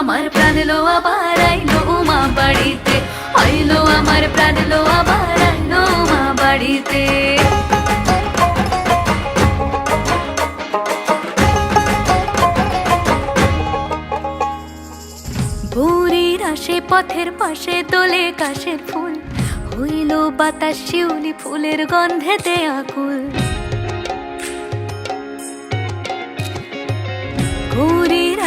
আমার প্রাণ লো আবার আইলো মা বাড়িতে। আইলো আমার প্রাণ লো আবার আইলো মা বাড়িতে। ভুরির আসে পথের পাশে তোলে কাশের ফুল। হইল বাতাস, শিউলি ফুলের গন্ধেতে আকুল।